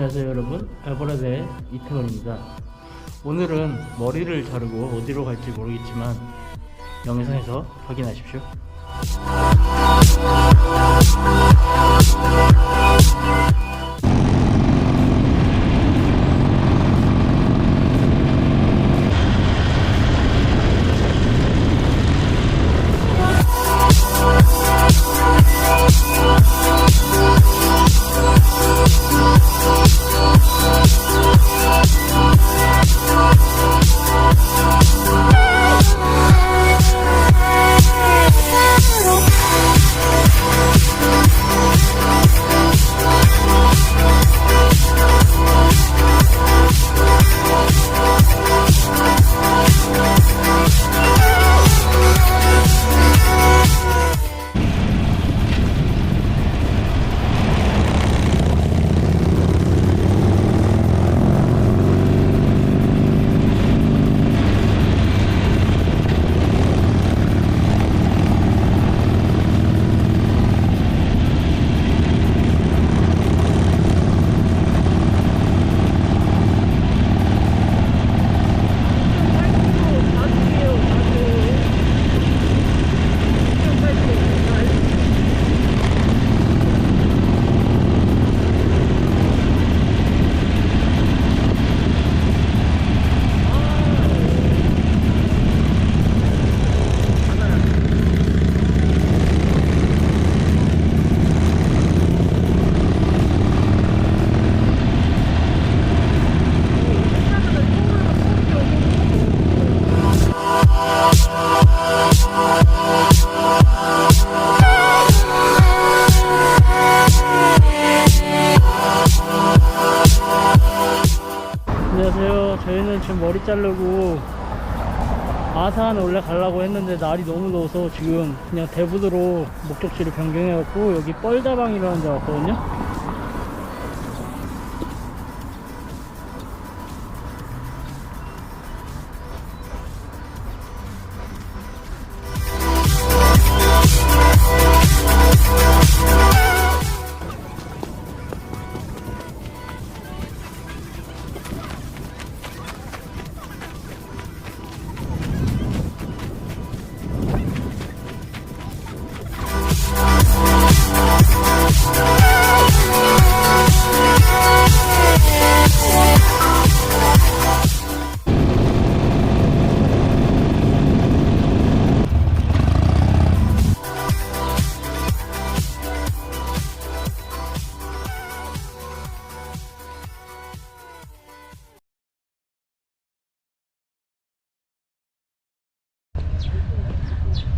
안녕하세요 여러분. 에버레드의 이태원입니다. 오늘은 머리를 자르고 어디로 갈지 모르겠지만 영상에서 확인하십시오 안녕하세요. 저희는 지금 머리 자르고 아산 원래 가려고 했는데 날이 너무 더워서 지금 그냥 대부도로 목적지를 변경해갖고 여기 뻘다방이라는 데 왔거든요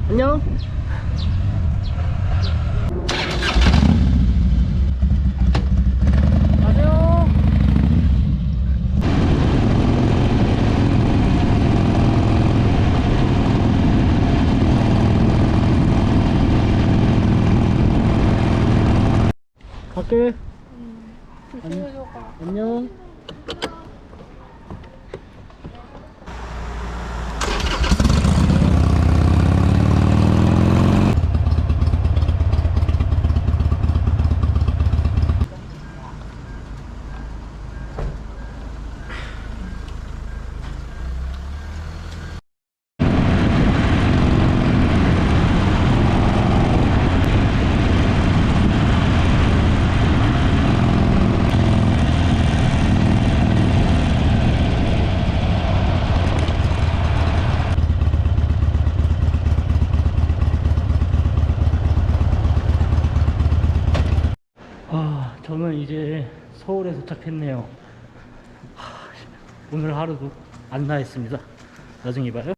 안녕. 갈게. 안녕 아, 저는 이제 서울에 도착했네요. 하, 오늘 하루도 안 나했습니다. 나중에 봐요.